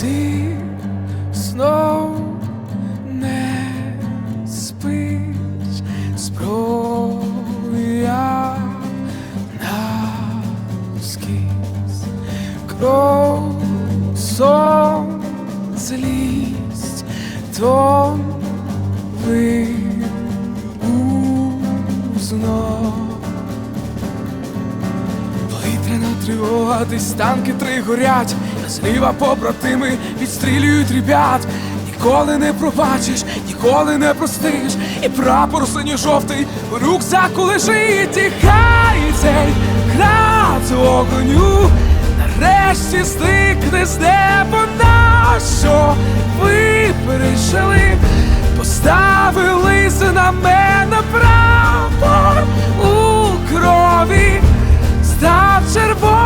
ти знов не спиш. На навскіз кров сон злість. Тон ви узнав. Повітряна тривога, десь танки три горять, зліва побратими відстрілюють ребят. Ніколи не пробачиш, ніколи не простиш, і прапор синьо-жовтий в рюкзаку лежить, і хай цей град з огоню нарешті стикне з неба на що ви перейшли, поставили на мене прапор у крові. Став червоно-чорним,